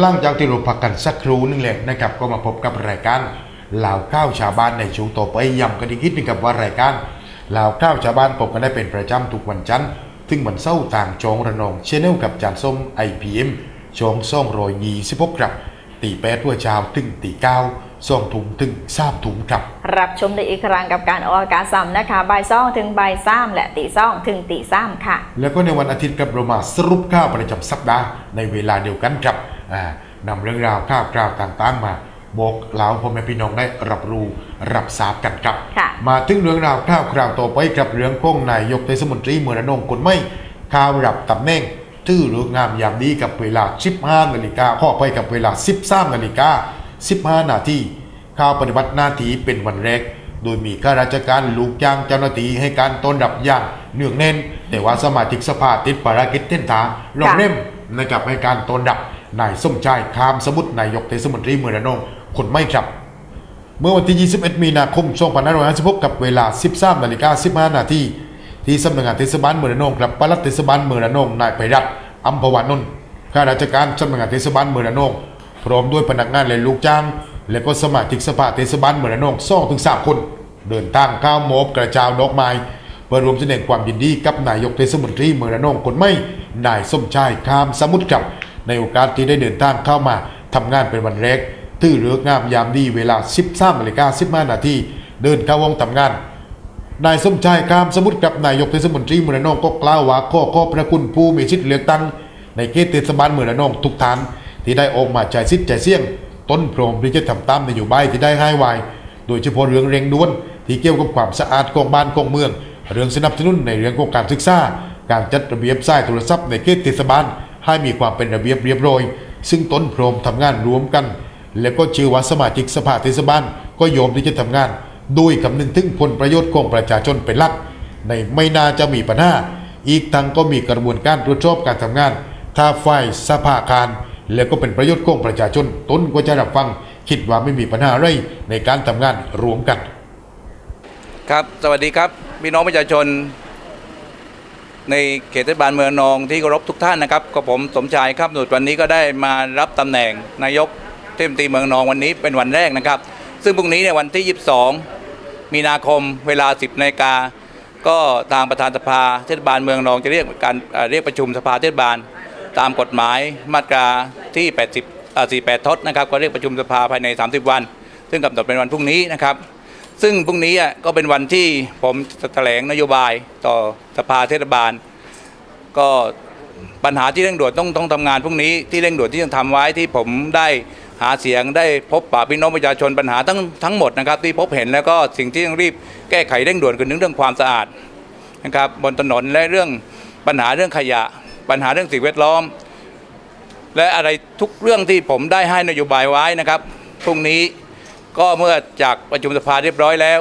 หลังจากที่เราพักกันสักครู่นึงแหละนะครับก็มาพบกับรายการเหล่าก้าวชาวบ้านในช่วงต่อไปย้ำกันอีกนิดนึงกับว่ารายการเหล่าก้าวชาวบ้านพบกันได้เป็นประจำทุกวันจันทร์ถึงวันเสาร์ต่างจองระนองเชนเนลกับจานส้ม IPM ช่องซ่องรอยยีสิบหกครับตีแปดตัวเช้าถึงตีเก้าซ่องถุงถึงสามถุงครับ รับชมได้อีกครั้งกับการออกอากาศซ้ำนะคะบ่ายซ่องถึงบ่ายซ้ำและตีซ่องถึงตีซ้ำค่ะ แล้วก็ในวันอาทิตย์ครับเรามาสรุปข่าวประจำสัปดาห์ในเวลาเดียวกันครับอ่า นำเรื่องราวข่าวคราวต่างๆ มาบอกเล่าพ่อแม่พี่น้องได้รับรู้รับทราบกันครับค่ะมาถึงเรื่องราวข่าวคราวต่อไปครับเรื่องของนายกเทศมนตรีเมืองระนองคนไม่ข่าวรับตำแหน่งทื่อเรืองามยามดีกับเวลา 15นาฬิกาข้อไปกับเวลา 13นาฬิกา15นาทีข่าวปฏิบัติหน้าที่เป็นวันแรกโดยมีข้าราชการลูกจ้างเจ้าหน้าที่ให้การต้อนรับอย่างเนื่องแน่น แต่ว่าสมาชิกสภาติดภารกิจเต้นทาลงเล่มนะครับให้การต้อนรับ นายสมชายคามสมุทรนายกเทศมนตรีเมืองระนองคนไม่ครับ เมื่อวันที่ 21 มีนาคม2556กับเวลา 13นาฬิกา15นาทีที่สำนักงานเทศบาลเมืองระนองครับปลัดเทศบาลเมืองระนองนายไพรัตอัมพวานนท์ข้าราชการสำนักงานเทศบาลเมืองระนองพร้อมด้วยพนักงานและลูกจ้าง และก็สมาชิกสภาเทศบาลเมืองระนอง2ถึง3คน เดินทางก้าวโมบกระจาวดอกไม้เพื่อรวมแสดงความยินดีกับนายกเทศมนตรีเมืองระนองคนไม่นายสมชายคามสมุทรครับ ในโอกาสที่ได้เดินทางเข้ามาทำงานเป็นวันแรกตื้อเลือกงามยามดีเวลา 13นาฬิกา15นาทีเดินเข้าวงทำงานนายสมชายคามสมุทรกับนายกเทศมนตรีเมืองนองก็กล่าวว่าข้อข้อพระคุณผู้มีสิทธิเลือกตั้งในเขตเทศบาลเมืองนองทุกท่านที่ได้ออกมาจ่ายสิทธิ์จ่ายเสี่ยง ต้นพรหมที่จะทำตามนโยบายที่ได้ให้ไว้โดยเฉพาะเรื่องเร่งด่วนที่เกี่ยวกับความสะอาดของบ้านของเมือง เรื่องสนับสนุนในเรื่องของการศึกษาการจัดระเบียบสายโทรศัพท์ในเขตเทศบาล ให้มีความเป็นระเบียบเรียบร้อย ซึ่งต้นพรมทำงานร่วมกัน และก็ชื่อว่าสมาชิกสภาเทศบาลก็ยอมที่จะทำงานโดยคำนึงถึงผลประโยชน์ของประชาชนเป็นหลัก ในไม่น่าจะมีปัญหาอีกทั้งก็มีกระบวนการตรวจสอบการทำงาน ถ้าฝ่ายสภาคาร และก็เป็นประโยชน์ของประชาชนต้นก็จะรับฟัง คิดว่าไม่มีปัญหาอะไรในการทำงานรวมกัน ครับ สวัสดีครับพี่น้องประชาชน ในเขตเทศบาลเมืองนองที่เคารพทุกท่านนะครับก็ผมสมชายครับหนุดวันนี้ก็ได้มารับตำแหน่งนายกเทศมนตรีเมืองนองวันนี้เป็นวันแรกนะครับ ซึ่งพรุ่งนี้เนี่ยวันที่ 22 มีนาคมเวลา 10นาฬิกาก็ทางประธานสภาเทศบาลเมืองนองจะเรียกการเรียกประชุมสภาเทศบาล ตามกฎหมายมาตราที่ 80อ่า48ทศนะครับก็เรียกประชุมสภาภายใน 30 วัน ซึ่งกำหนดเป็นวันพรุ่งนี้นะครับ ซึ่งพรุ่งนี้อะก็เป็นวันที่ผมแถลงนโยบายต่อสภาเทศบาล ก็ปัญหาที่เร่งด่วนต้องต้องทำงานพรุ่งนี้ที่เร่งด่วนที่ต้องทำไว้ที่ผมได้หาเสียงได้พบปะพี่น้องประชาชนปัญหาทั้งทั้งหมดนะครับที่พบเห็นแล้วก็สิ่งที่ต้องรีบแก้ไขเร่งด่วนคือเรื่องความสะอาดนะครับบนถนนและเรื่องปัญหาเรื่องขยะ ปัญหาเรื่องสิ่งแวดล้อม และอะไรทุกเรื่องที่ผมได้ให้นโยบายไว้นะครับพรุ่งนี้ ก็เมื่อจากประชุมสภาเรียบร้อยแล้ว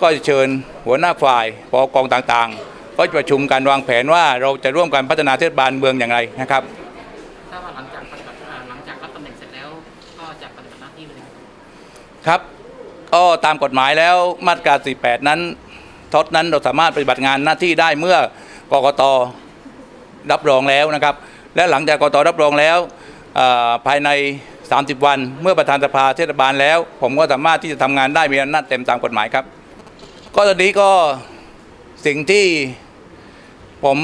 ก็จะเชิญหัวหน้าฝ่ายปกองต่างๆ ก็จะประชุมการวางแผนว่าเราจะร่วมกันพัฒนาเทศบาลเมืองอย่างไรนะครับถ้าว่าหลังจากปฏิบัติอ่าหลังจากรับตำแหน่งเสร็จแล้วก็จะปฏิบัติหน้าที่เลยครับ ก็ตามกฎหมายแล้วมาตรา 48 นั้นทศนั้นเราสามารถปฏิบัติงานหน้าที่ได้เมื่อกกตรับรองแล้วนะครับ และหลังจากกกตรับรองแล้วเอ่อภายใน 30 วัน เมื่อประธานสภาเทศบาลแล้ว ผมก็สามารถที่จะทำงานได้มีอำนาจเต็มตามกฎหมายครับ ก็ตอนนี้ก็สิ่งที่ผม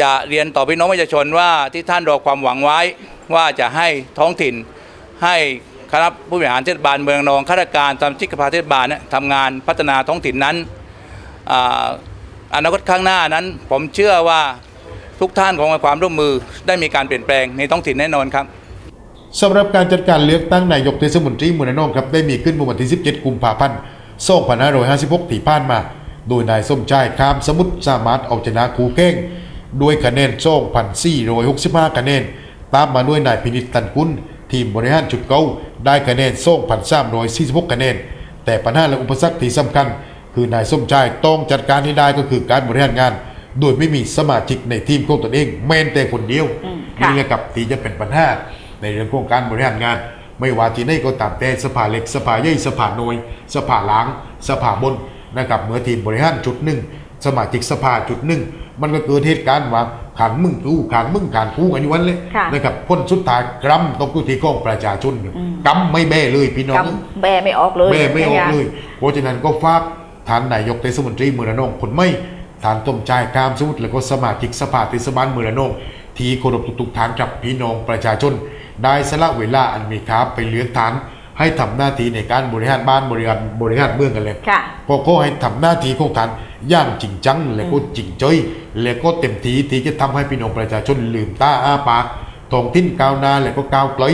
จะเรียนต่อพี่น้องประชาชนว่าที่ท่านรอความหวังไว้ว่าจะให้ท้องถิ่นให้คณะผู้บริหารเทศบาลเมืองนองข้าราชการสมาชิกสภาเทศบาลเนี่ยทำงานพัฒนาท้องถิ่นนั้นอนาคตข้างหน้านั้น ผมเชื่อว่าทุกท่านคงความร่วมมือได้มีการเปลี่ยนแปลงในท้องถิ่นแน่นอนครับ สำหรับการจัดการเลือกตั้งนายกเทศมนตรีเมืองระนองครับได้มีขึ้นเมื่อวันที่ 17 กุมภาพันธ์ 2556 ที่ผ่านมา โดยนายสมชายคามสมุทรสามารถเอาชนะคูเก้งด้วยคะแนน2,465 คะแนน ตามมาด้วยนายพินิจตันกุลทีมบริหารจุดเก้าได้คะแนน2,346 คะแนน แต่ปัญหาและอุปสรรคที่สำคัญ คือนายสมชายต้องจัดการให้ได้ก็คือการบริหารงาน โดยไม่มีสมาชิกในทีมของตนเองแม้แต่คนเดียวอืมค่ะนี่กับที่จะเป็นปัญหา ในเรื่องของการบริหารงาน ไม่ว่าที่ไหนก็ตามแต่สภาเล็กสภาใหญ่สภาหน่วย สภาหล้าง สภาบนนะครับเมื่อทีมบริหารจุดหนึ่งสมาชิกสภาจุดหนึ่งมันก็เกิดเหตุการณ์ว่าขันมึงกู้ขันมึงขันกู้กันอยู่วันเลยค่ะนะครับพ้นสุดท้ายกรัมตกอยู่ที่กองประชาชนอืมกำไม่แบ้เลยพี่น้องกำแบไม่ออกเลยแม่ไม่ออกนะคะเลยเพราะฉะนั้นก็ฝากทานนายกเทศมนตรีเมืองระนองคนไม่ทานต้มใจายกามสมุทรแล้วก็สมาชิกสภาเทศบาลเมืองระนองที่เคารพทุกๆทานกับพี่น้องประชาชน ได้สละเวลาอันมีค่าไปเลือกทานให้ทำหน้าที่ในการบริหารบ้านบริหารบริหารเมืองกันเลยค่ะพอเขาให้ทำหน้าที่ของท่านอย่างจริงจัง และก็จริงใจและก็เต็มที่ที่จะทำให้พี่น้องประชาชนลืมตาอ้าปากท้องถิ่นก้าวหน้าและก็ก้าวไกล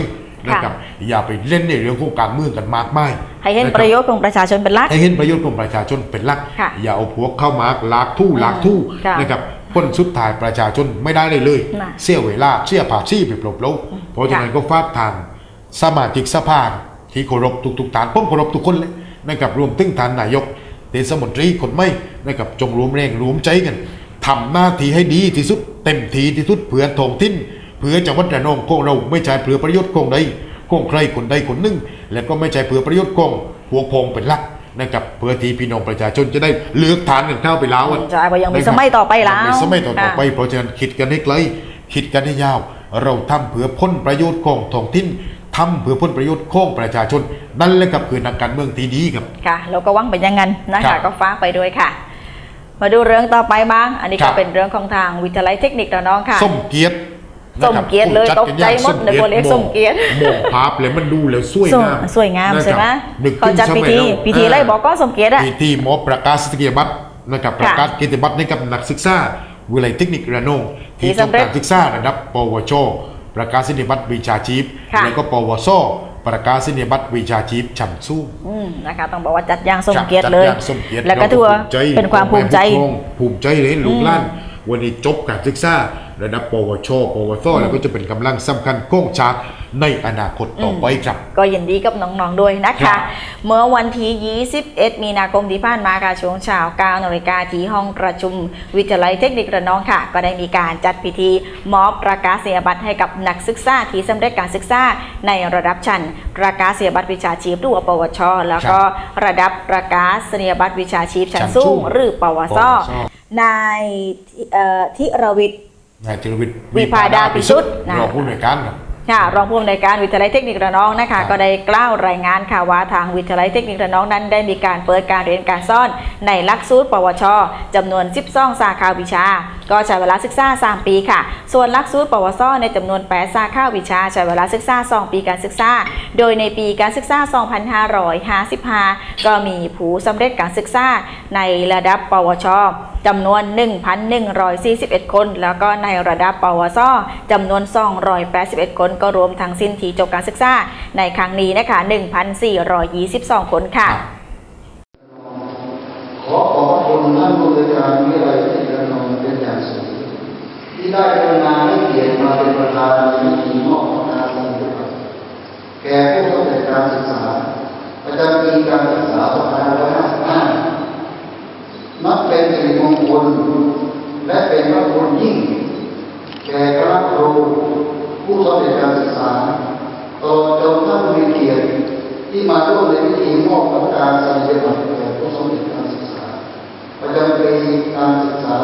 นะครับอย่าไปเล่นในเรื่องของการเมืองกันมากมายให้เห็นคบประโยชน์ของประชาชนเป็นหลักให้เห็นประโยชน์ของประชาชนเป็นหลักค่ะอย่าเอาพวกเข้ามาลากทู่ลากทู่ค่ะนะครับ พ้นสุดท้ายประชาชนไม่ได้เลยเลย น่ะเสียเวลาเสียภาษีไปเปล่าๆเพราะฉะนั้นก็ฝากทางสมาชิกสภาที่เคารพทุกๆท่านผมเคารพทุกคนเลยนะครับรวมถึงท่านนายกเทศมนตรีคนไม่นะครับจงรวมแรงรวมใจกันทำหน้าที่ให้ดีที่สุด เต็มที่ที่สุดเพื่อท้องถิ่นเพื่อจังหวัดระนองของเราไม่ใช่เพื่อประโยชน์ของใดของใครคนใดคนหนึ่ง และก็ไม่ใช่เพื่อประโยชน์ของพวกพงเป็นหลัก นะครับเพื่อที่พี่น้องประชาชนจะได้เลือกทานกันเข้าไปแล้วอะใช่เพราะยังมีสมัยต่อไปแล้วยังมีสมัยต่อค่ะๆไป เพราะฉะนั้นคิดกันให้ไกลคิดกันให้ยาว เราทำเพื่อพ้นประโยชน์ของท้องถิ่นทำเพื่อพ้นประโยชน์ของประชาชน นั่นแหละครับคือนักการเมืองที่ดีครับค่ะเราก็หวังเป็นอยังงั้นนะครัคะบก็ฟ้ากไปด้วยค่ะ มาดูเรื่องต่อไปบ้าง อันนี้ครัก็บเป็นเรื่องของทางวิทยาลัยเทคนิคระนองค่ะส้มเกียรตินะครับ ส้มเกียรติเลยจัดตกใจหมดนึกว่าเรียกส้มเกียรติมองภาพแล้วมันดูแล้วสวยสวยงามสวยงามนะครับใช่ไหมนึกเขาถึงจัดสพิมัยธีเราพิธีอะไรบอกก็สมเกียรติอะพิธีมอบประกาศเกียรติบัตรนะครับประกาศเกียรติบัตรให้กับนักศึกษาวิทยาลัยเทคนิคระนองที่จบการศึกษาระดับ ปวช ประกาศนียบัตรวิชาชีพค่ะแล้วก็ปวสประกาศนียบัตรวิชาชีพชั้นสูงอืมนะคะต้องบอกว่าจัดอย่างสมครับเกียรติจัดเลยอย่างสมเกียรติแล้วก็ถือว่าราเป็นความภูมิใจพ่อแผู้ปกครองภูมิใจเลยลูกหลานวันนี้จบการศึกษา ระดับปวช ปวสแล้วก็จะเป็นกำลังสำคัญของชาติในอนาคตต่อไปครับ ก็ยินดีกับน้องๆด้วยนะครัคะ บ เมื่อวันที่ 21 มีนาคมที่ผ่านมาค่ะช่วงเช้า9นาฬิกาที่ห้องประชุมวิทยาลัยเทคนิคระนองค่ะ ก็ได้มีการจัดพิธีมอบประกาศนียบัตรให้กับนักศึกษาที่สำเร็จการศึกษาในระดับชั้นประกาศนียบัตรวิชาชีพหรือว่าปวช แล้วก็ระดับประกาศนียบัตรวิชาชีพชั้นชั้นสูสูงงหรือปวส ปวส นายเอ่อธิรวิทย์ นายจิรวิทย์วิภาดาปิสุทธิ์นะ รองผู้อำนวยการครับ ค่ะรองผู้อำนวยการวิทยาลัยเทคนิคระนองนะครัคะบก็ได้กล่าวรายงานค่ะว่าทางวิทยาลัยเทคนิคระนองนั้น ได้มีการเปิดการเรียนการสอนในหลักสูตร ปวชจำนวน 12 สาขาวิชา ก็ใช้เวลาศึกษา 3 ปีค่ะ ส่วนหลักสูตร ปวสในจำนวน 8 สาขาวิชา ใช้เวลาศึกษา 2 ปีการศึกษา โดยในปีการศึกษา 2555 ก็มีผู้สำเร็จการศึกษาในระดับ ปวช จำนวน 1,141 คน แล้วก็ในระดับปวสจำนวน 281 คน ก็รวมทั้งสิ้นที่จบการศึกษา ในครั้งนี้นะคะ 1,422 คนค่ะ ขอขอบคุณท่านผู้บริการวิทยาลัยเทคนิคระนองเป็นอย่างสูงที่ได้กรุณาให้เกียรติมาเป็นประธานในพิธีมอบประกาศนียบัตรแก่ผู้สำเร็จการศึกษาประจำปีการศึกษา2555นับเป็นสิริมง คลและเป็นพระคุณยิ่ง แก่คณะครู ผู้สำเร็จการศึกษาตลอดจนท่านผู้มีเกียรติที่มาร่วมในพิธีมอบประกาศนียบัตรแก่ผู้สำเร็จการศึกษาประจำปีการศึกษา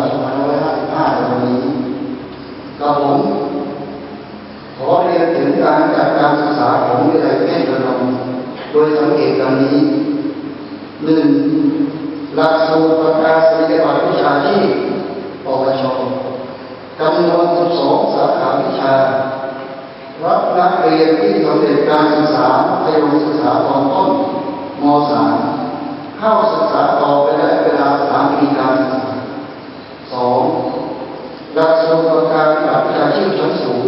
2555ในวันนี้กับผมขอเรียนถึงการจัดการศึกษาของวิทยาลัยแม่ระนองโดยสังเกตดังนี้หนึ่ง หลักสูตรประกาศนียบัตรวิชาชีพปวชจำนวน12สาขาวิชา รับนักเรียนที่สำเร็จการศึกษามัธยมศึกษาตอนต้นม .3 เข้าศึกษาต่อไปได้เวลาสามปีการศึกษาสองหลักสูตรประกาศวิชาชีพชั้นสูง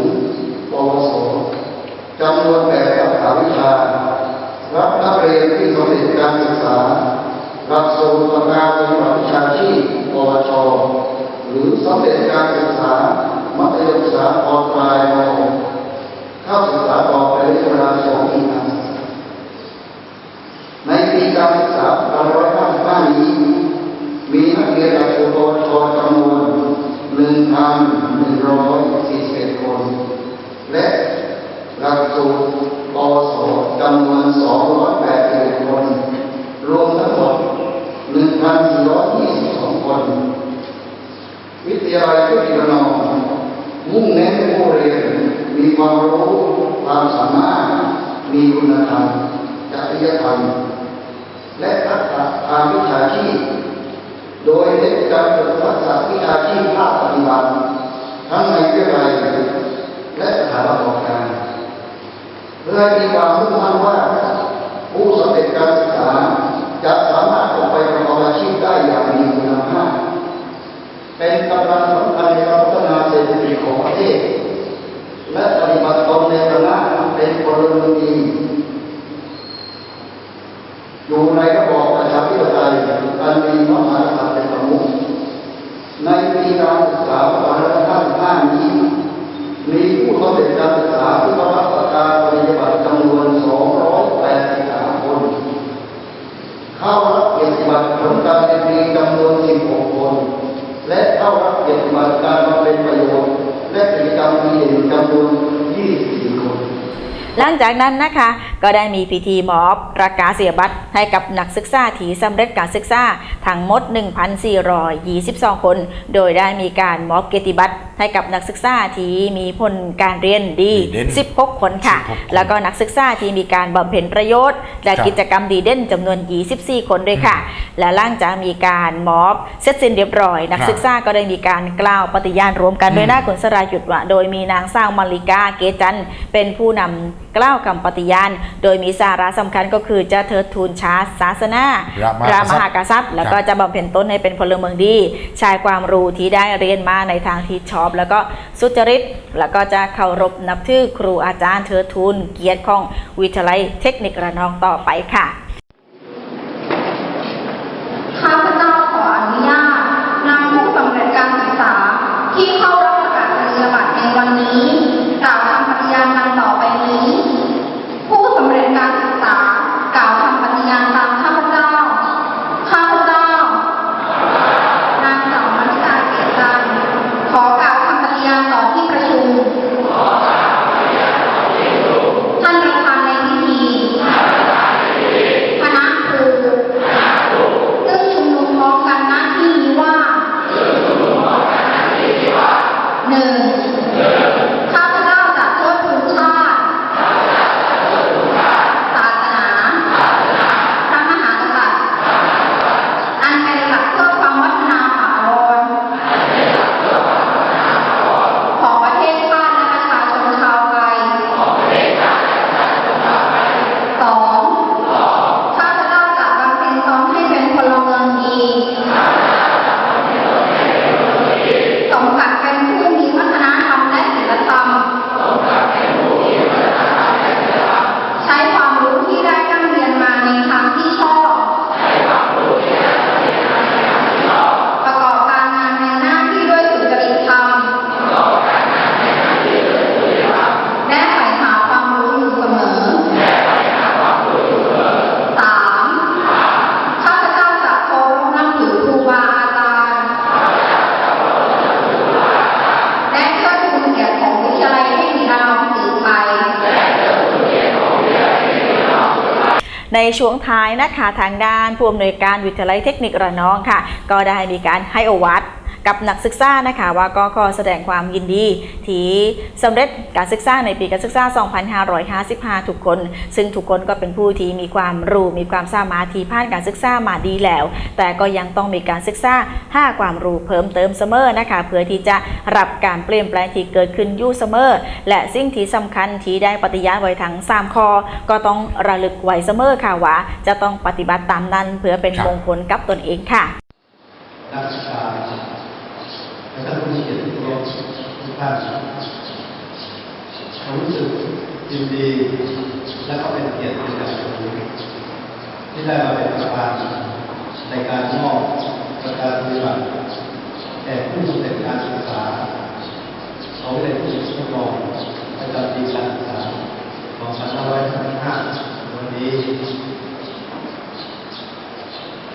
ปวสจำนวนแปดสาขาวิชา รับนักเรียนที่สำเร็จการศึกษา หลักสูตรประกาศวิชาชีพปวช หรือสำเร็จการศึกษา มัธยมศึกษาตอนปลายม .6 เข้าศึกษาต่อไปในเวลาสองปีการศึกษา ในปีการศึกษา2555นี้ มีนักเรียนหลักสูตรปวชจำนวน 1,141 คน และหลักสูตรปวสจำนวน 281 คน รวมทั้งหมด 1,422 คน ทยาลัยเทคนิคระนองมุ่งเน้นผู้เรียน มีความรู้ความสามารถ มีคุณธรรมจริยธรรม และทักษะทางวิชาชีพโดยเน้นการฝึกทักษะวิชาชีพภาคปฏิบัติทั้งในวิทยาลัยและสถานประกอบการเพื่อให้มีความมุ่งมั่นว่า ผู้สำเร็จการศึกษาจะสามารถออกไปประกอบอาชีพได้อย่างมี เป็นกำลังสำคัญในการพัฒนาเศรษฐกิจของประเทศ และปฏิบัติตนในฐานะเป็นพลเมืองดีอยู่ในระบอบประชาธิปไตยอันมีมหากษัตริย์เป็นประมุขในปีการศึกษา2555นี้มีผู้สำเร็จการศึกษาที่รับราชการปริญญาบัตรจำนวน 283 คน เข้ารับเกียรติบัตรผลการเรียนดีจำนวน 16 คน และเข้ารับเกียรติบัตรการบำเป็นประโยชน์และกิจกรรมดีเด่นจำนวน24คน หลังจากนั้นนะคะ ก็ได้มีพิธีมอบประกาศเสียบัตรให้กับนักศึกษาที่สำเร็จการศึกษา ทั้งหมด 1,422 คน โดยได้มีการมอบเกียรติบัตรให้กับนักศึกษาที่มีผลการเรียนดีดีเด่น16 คนค่ะ16คนแล้วก็นักศึกษาที่มีการบำเพ็ญประโยชน์ และครับกิจกรรมดีเด่นจำนวน 24 คนด้วยค่ะ และหลังจากมีการมอบเสร็จสิ้นเรียบร้อย นักครับศึกษาก็ได้มีการกล่าวปฏิญาณรวมกันอืมโดยหน้าคุณสรายุทธว่าโดยมีนางสาวมาริกาเกจันทร์เป็นผู้นำกล่าวคำปฏิญาณ โดยมีสาระสำคัญก็คือจะเทิดทูนชาติศาสนาพระมหากษัตริย์มหากษัตริย์แล้วก็ครับจะบำเพ็ญตนให้เป็นพลเมืองดีใช้ความรู้ที่ได้เรียนมาในทางที่ชอบ แล้วก็สุจริต แล้วก็จะเคารพนับถือครูอาจารย์เทิดทูนเกียรติของวิทยาลัยเทคนิคระนองต่อไปค่ะ ในช่วงท้ายนะคะทางด้านผู้อำนวยการวิทยาลัยเทคนิคระนองค่ะ ก็ได้มีการให้อวัต กับนักศึกษานะคะ ว่าก็ขอแสดงความยินดี ที่สำเร็จการศึกษาในปีการศึกษา 2555 ทุกคน ซึ่งทุกคนก็เป็นผู้ที่มีความรู้มีความสามารถที่ผ่านการศึกษามาดีแล้ว แต่ก็ยังต้องมีการศึกษาห้าความรู้เพิ่มเติมเสมอนะคะเพื่อที่จะรับการเปลี่ยนแปลงที่เกิดขึ้นอยู่เสมอ และสิ่งที่สำคัญที่ได้ปฏิญาณไว้ทั้ง3ข้อก็ต้องระลึกไว้เสมอค่ะว่าจะต้องปฏิบัติตามนั้นเพื่อเป็นมงคลกับตนเองค่ะนักศึกษาและท่านผู้มีเกียรติทุกท่าน ท่านผมรู้สึกยินดี และก็เป็นเกียรติเป็นอย่างสูงที่ได้มาเป็นประธานในการมอบประกาศนียบัตรแก่ผู้สำเร็จการศึกษาเขาเรียนผู้ทดลองประจำปีการศึกษา2555วันนี้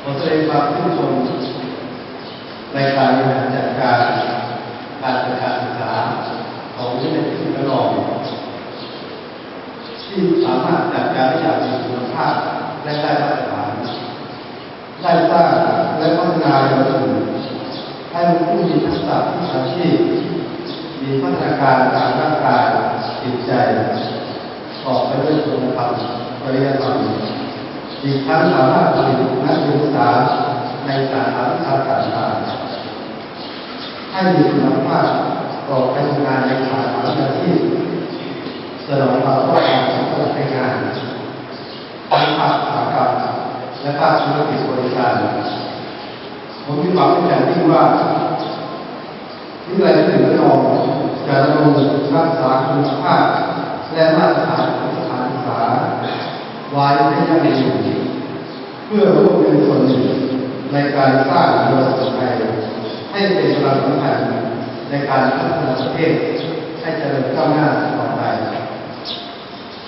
ขอแสดงความชื่นชมในการบริหารจัดการ การจัดการศึกษาของวิทยาลัยเทคนิคระนองที่สามารถจัดการได้อย่างมีคุณภาพและได้มาตรฐานได้สร้างและพัฒนาเยาวชนให้ผู้มีทักษะวิชาชีพมีพัฒนาการทางร่างกายจิตใจออกไปด้วยคุณธรรมปริยธรรมอีกทั้งสามารถผลิตนักศึกษาในสาขาวิชากาต่างๆ ให้มีคุณภาพออกไปทำงานในสาขาอาชีพสนองความต้องการของตลาดแรงานทั้งภาคอุตสาหกรรมและภาคธุรกิจบริการผมมีความเป็นอย่างยิ่งว่าวิทยาลัยที่หนึ่งระนองจะดำรงรักษาคุณภาพและมาตรฐานของสถานศึกษาไว้ให้ยั่งยืนเพื่อร่วมเป็นส่วนหนึ่งในการสร้างเยาวชนไทย ให้เป็นพลังสำคัญในการพัฒนาประเทศให้เจริญก้าวหน้าต่อไป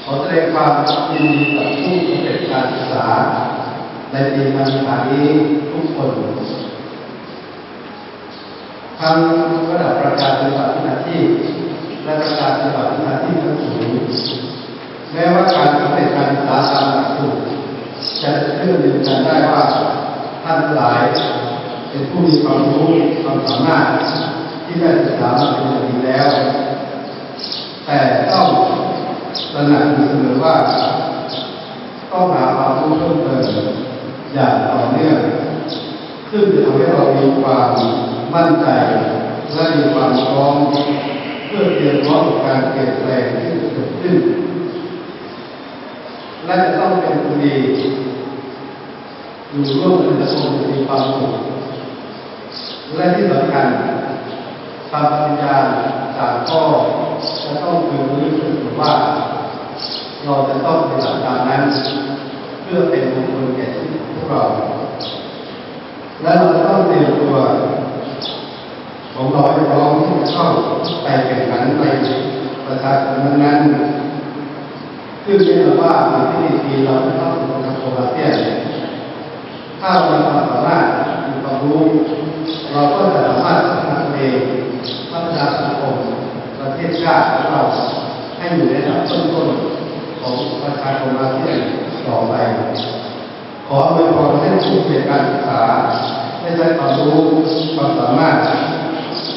ขอแสดงความยินดีกับผู้สำเร็จการศึกษา ในปีการศึกษานี้ทุกคนทั้งระดับประกาศปฏิบัติหน้าที่ และประกาศปฏิบัติหน้าที่ทั้งสูงแม้ว่าการสำเร็จการศึกษาตามหลักสูตรจะเชื่อยืนยันได้ว่าท่านหลาย เป็นผู้มีความรู้ความสามารถที่ได้ศึกษามาเป็นอย่างดีแล้ว แต่ต้องตระหนักอยู่เสมอว่า ต้องหาความรู้เพิ่มเติมอย่างต่อเนื่องซึ่งจะทำให้เรามีความมั่นใจและมีความพร้อมเพื่อเตรียมพร้อมกับการเปลี่ยนแปลงที่จะเกิดขึ้นและจะต้องเป็นคนดีอยู่ร่วมกันในสังคมอย่างมีความสุข และที่สำคัญคำปฏิญาสามข้อจะต้องคือรู้สึกว่า เราจะต้องปฏิบัติตามนั้น เพื่อเป็นมงคลแก่ชีวิตของพวกเรา และเราจะต้องเตรียมตัวของเราให้พร้อมที่จะเข้าไปแข่งขันในประชาชนนั้นๆซึ่งแน่นว่าในที่นี้เราจะเข้าสู่สังคมาเซียนถ้าเรามีความสามารถ รู้ เราก็จะสามารถพัฒนาตัวเองพัฒนาสังคมประเทศชาติของเราให้อยู่ในระดับต้นๆของประชาคมอาเซียนต่อไป ขออวยพรให้ผู้เรียนการศึกษาได้ใช้ความรู้ความสามารถ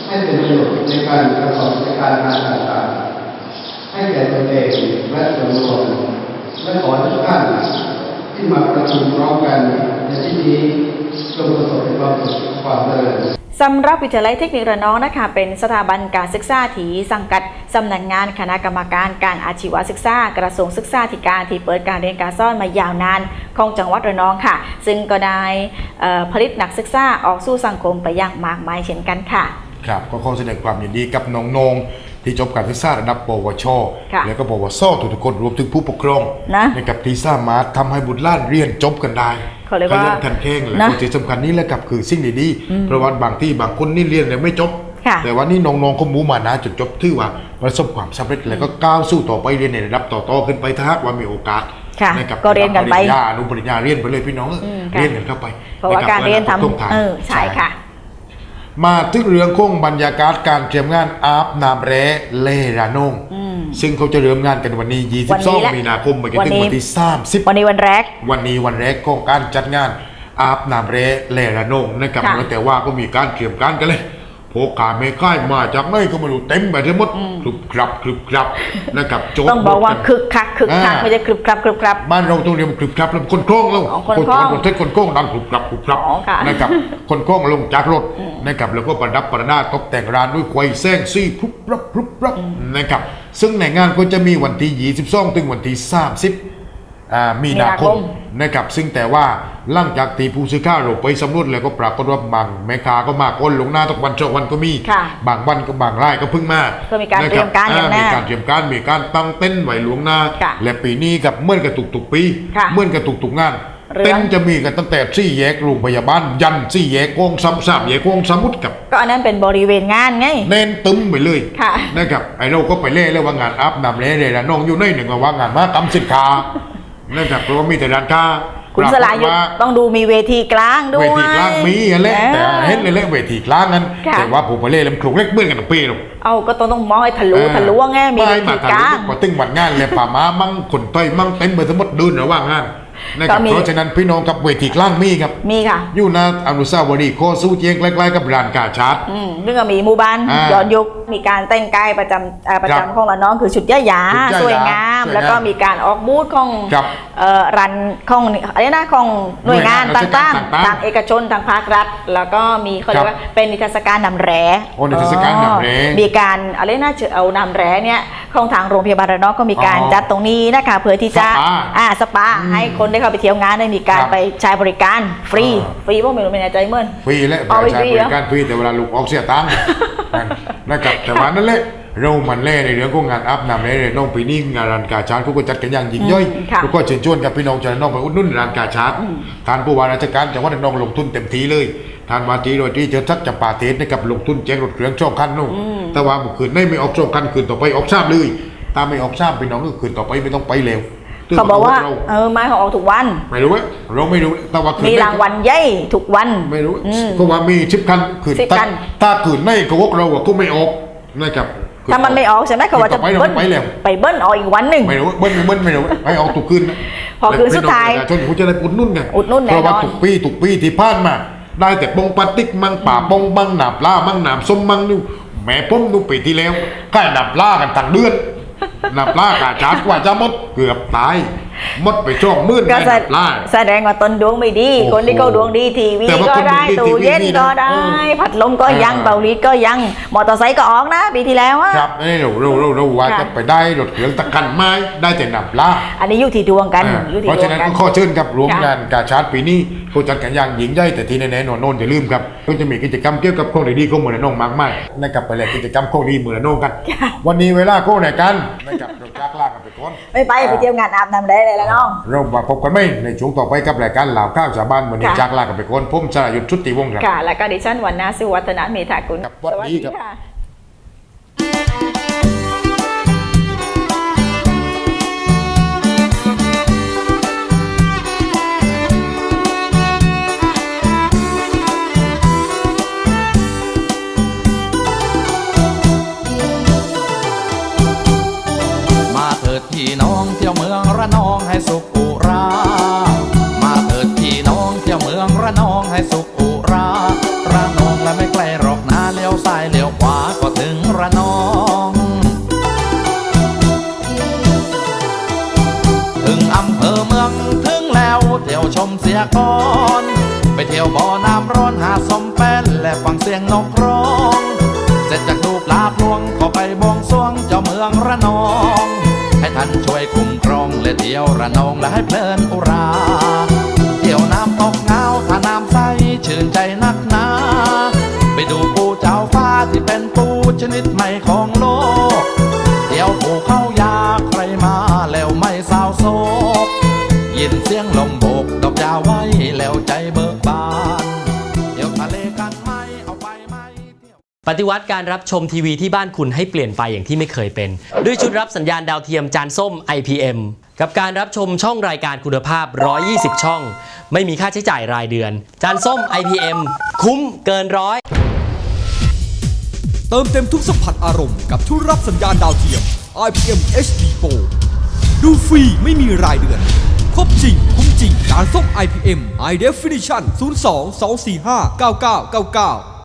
ให้เป็นประโยชน์ในการประกอบกิจการงานต่างๆ ให้แก่ตนเองและส่วนรวมและขอทุกท่านที่มาประชุมพร้อมกัน ในที่นี้จงประสบความสุขความเจริญสำหรับวิทยาลัยเทคนิคระนองนะคะเป็นสถาบันการศึกษาที่สังกัดสำนักงานคณะกรรมการการอาชีวศึกษากระทรวงศึกษาธิการที่เปิดการเรียนการสอนมายาวนานของจังหวัดระนองค่ะ ซึ่งก็ได้เอ่อผลิตนักศึกษาออกสู่สังคมไปอย่างมากมายเช่นกันค่ะ ครับก็ขอแสดงความยินดีกับน้องนง ที่จบการศึกษาระดับปวช ค่ะแล้วก็ปวสทุกๆคนรวมถึงผู้ปกครองนะนะครับที่สามารถทำให้บุตรหล้านเรียนจบกันได้เขาเรียกว่าขยันขันแข็งและนะก็ที่สำคัญนี้แหละครับคือสิ่งดีๆเพราะว่าบางที่บางคนนี่เรียนเนี่ยไม่จบ ค่ะ แต่ว่านี่น้องๆเขามูมานะจนจบถือว่าประสบความสำเร็จแล้วก็ก้าวสู้ต่อไปเรียนในระดับต่อๆขึ้นไปถ้าหากว่ามีโอกาสค่ะนะครับก็เรียนกันไป ปริญญาอนุปริญญาเรียนไปเลยพี่น้องอืมค่ะ เรียนกันเข้าไปเพราะว่าการเรียนทต้องทาำเออใช่ค่ะ มาถึงเรื่องของบรรยากาศการเตรียมงานอาบน้ำแร่เลรานงอืมซึ่งเขาจะเริ่มงานกันวันนี้วันนี้แหละ22 มีนาคมไปจนถึงวันนี้วันที่30วันนี้วันแรก วันนี้วันแรกของการจัดงานอาบน้ำแร่เลรานงนะครับค่ะแต่ว่าก็มีการเตรียมการกันเลย โผขาเมฆ้ายมาจากไหนก็ไม่รู้เต็มไปทั้งหมดคลุบกรับคลุบกรับนะครับโจต้องบอกว่ารถนคึกคักคึกคักอ่าไม่ใช่คลึบครับคลึบครับบ้านเราต้องเรียกว่าคลุบครับแล้วคนโค้งลงอ๋อคนโค้งคนเทศคนโค้งดังคลุบครับคลุบครับอ๋อค่ะนะครับคนโค้งลงจากรถนะครับแล้วก็ประดับประดาตกแต่งร้านด้วยควายแซงซี่คลุบรับคลุบรับนะครับซึ่งในงานก็จะมีวันที่ 22 ถึงวันที่ 30 อ่ามีนาคมมีนาคมนะครับซึ่งแต่ว่าหลังจากตีผู้ซื้อข้าวเราไปสำรวจแล้วก็ปรากฏว่าบางแม่ค้าก็มาก้นลงหน้าทุกวันสองวันก็มีค่ะบางวันก็บางรายก็เพิ่งมาก็มีการนะคบเตรียมการอย่างแน่มีการเตรียมการมีการตั้งเต้นท์ไว้หลวงหน้าค่ะและปีนี้กับเมื่อนกับตุกๆปีค่ะเมื่อนกับตุกๆงานเรื่องเต้นท์จะมีกันตั้งแต่สี่แยกโรงพยาบาลยันสี่แยกโกงซ้ำสามแยกโกงสมุดกับ ก็อันนั้นเป็นบริเวณงานไงเน้นตึมไปเลยค่ะนะครับไอ้เราก็ไปเล่แล้วว่างานอัพนำเล่เลยนะน้องอยู่ในหนึ่งว่างานมากำสินค้า นะครับเพราะว่ามีแต่ร้านค้าคุณสลายุทธปรกฏว่าต้องดูมีเวทีกลางด้วเวยทีกลางมีอะไรออแต่เห็นเลยแหละเวทีกลางนั้นค่ะแต่ว่าผมไปเล่แล้วมันคลุกเล็กเมื่อนกันทั้งปีหรอกเอาก็ต้องต้องมองให้ทะลุทะลวงไงมีเวไม่ทีมากทะลาลุงพอตึงวันงานเลยป่าม้ามั่งขนต้อยมั่งเต็มไปทั้งหมดเดินระหว่างงาน นะคก็รับมีเพราะฉะนั้นพี่น้องกับเวทีกลางมีครับ มีค่ะ อยู่หนาอนุสาวรีย์โคสู้เจียงใกล้ๆกับร้านกาชาร์ดอืมซึ่งก็มีหมู่บ้านอ่าย้อนยุคมีการแต่งกายประจำเอ่อประครับจำของละน้องคือชุดย่าหยาชุดย่าหยาสวยงามสวยงาม แล้วก็มีการออกบูธของครับเอ่อรันของอะไรนะของหน่วยงานหน่วยงานต่างราชการต่างๆๆทางเอกชนทางภาครัฐ แล้วก็มีเขาเรียกว่าเป็นนิทรรศการนำแร่โอ้นิทรรศการนำแร่มีการอะไรน่าจะเอานำแร่เนี่ยของทางโรงพยาบาลระนองก็มีการอ๋อจัดตรงนี้นะคะเพื่อที่จะสปาอ่าสปาให้คนได้เข้าไปเที่ยวงานได้มีการครับไปใช้บริการฟรีอ่า ฟรีพวกไม่รู้ไม่แน่ใจเมื่อน ฟรีและเอาไปใช้ฟรีบเหรอ ริการฟรีแต่เวลาลูกออกเสียตังค์นั่นนะครับแต่ว่านั่นแหละเรามันเล่ในเรื่องของงานอัพนำในเรื่องน้องปีนี้งานร้านกาชาร์ดเขาก็จัดกันอย่างยิ่งย่อยอืมค่ะ แล้วก็เชิญชวนกับพี่น้องชาวระนองไปอุดหนุนร้านกาชาร์ดทานผู้ว่าราชการจังหวัดระนองลงทุนเต็มที่เลยทานวาจีโดยที่เจอทักจำปาเทศนะครับลงทุนแจ้งรถเครื่องช่องคันนู่นแต่ว่าเมื่อคืนไม่ออกช่องคันคืนต่อไปออกชาติเลยถ้าไม่ออกชาติพี่น้องก็คืนต่อไปไม่ต้องไปเร็ว เขาบอกว่าเราเออไม้เขาออกทุกวัน ไม่รู้เว้ยเราไม่รู้แต่ว่าคืนมีได้รางวัลใหญ่ทุกวัน ไม่รู้อืมเพราะว่ามีชิปคันคืนสิบคันถ้าคืนไม่ก็วกเราอะก็ไม่ออกนะครับคืถ้ามันไม่ออกใช่ไหมเขาว่าจะต่อไปเราเบิ้ลไปแล้วไปเบิ้ลออกอีกวันหนึ่งไม่รู้เบิ้ลไม่เบิ้ลไม่รู้ไม่ออกทุกคืนนะพอคืนสุดท้ายแล้วพี่น้องประชาชนเขาจะได้อุดหนุ่นไงอุดหนุนแน่นอนเพราะว่าทุกปีทุกปีที่ผ่านมา ได้แต่ปงปาติกมังป่าปงมังหนาปลามังหนามส้มมังนู่แม่พ้มนู่ปีที่แล้วก็หนาปลากันทั้งเดือน หนาปลากาจาดกว่าจะหมดเกือบตาย มดไปช่องมืดก็ได้หแสนาปลาแสดงว่าตนดวงไม่ดี โอ้โหคนที่เขาดวงดีทีวีแต่ว่าก็คนได้ดวงดีตู้เย็นทีวีก็นะได้ เออผัดลมก็ยังอ่าเบาลีก็ยัง มอเตอร์ไซค์ก็ออกนะปีที่แล้วอะ ครับนี่เราเราเราเราว่าค่ะ จะไปได้รถเครื่องตะกันไม้ได้แต่หนับล่าอันนี้อยู่ที่ดวงกันอ่าอยู่ที่เพราะดวฉะงนั้นกั ก็นข้อเชิญครับรวมค่ะ งานกาชาร์ดปีนี้เขาจัดกันอย่างยิ่งใหญ่แต่ที่แน่ๆโนนโน่นอย่าลืมครับก็จะมีกิจกรรมเกี่ยวกับของดีๆของเมืองระนองมากมายนะครับไปเลยกิจกรรมของดีเมืองระนองกัน วันนี้เวลาโค้งไหนกันนะครับเราจา กลากันไปก่อนไม่ไปไปเที่ยวงานอาบน้ำได้เลยแล้วน้องเรามาพบกันไหมในช่วงต่อไปกับรายการเหล่าข้าวชาวบ้านวันนี้ค่ะจากลากันไปก่อนผมสรายุทธชุติวงศ์ครับค่ะแล้วก็ดิฉันวันนาสุวัฒนเมธากุลครับสวัสดีครับค่ะ ที่ยวเมืองระนองให้สุขอุรา มาเถิดพี่น้องเที่ยวเมืองระนองให้สุขอุรา ระนองและไม่ไกลหรอกนาเลี้ยวซ้ายเลี้ยวขวาก็ถึงระนอง ถึงอำเภอเมืองถึงแล้วเที่ยวชมเสียก่อน ไปเที่ยวบ่อน้ำร้อนหาสมแป้นและฟังเสียงนกร้อง เที่ยวระนองและให้เพลินอุรา เที่ยวน้ำตกเงาถ้าน้ำใสชื่นใจนักหนา ไปดูปูเจ้าฟ้าที่เป็นปูชนิดใหม่ของโลก เที่ยวภูเข้ายาใครมาแล้วไม่เศร้าโศกยินเสียงลมโบกดอกยาไว้แล้วใจเบิกบานเที่ยวทะเลกันไหมเอาไปไหมเที่ยวปฏิวัติการรับชมทีวีที่บ้านคุณให้เปลี่ยนไปอย่างที่ไม่เคยเป็น ด้วยชุดรับสัญญาณดาวเทียมจานส้ม IPM กับการรับชมช่องรายการคุณภาพ 120 ช่อง ไม่มีค่าใช้จ่ายรายเดือน จานส้ม IPM คุ้มเกินร้อย เติมเต็มทุกสัมผัสอารมณ์กับทุกรับสัญญาณดาวเทียม IPM HD Pro ดูฟรีไม่มีรายเดือน ครบจริง คุ้มจริง การส่ง IPM High Definition 02 245 9999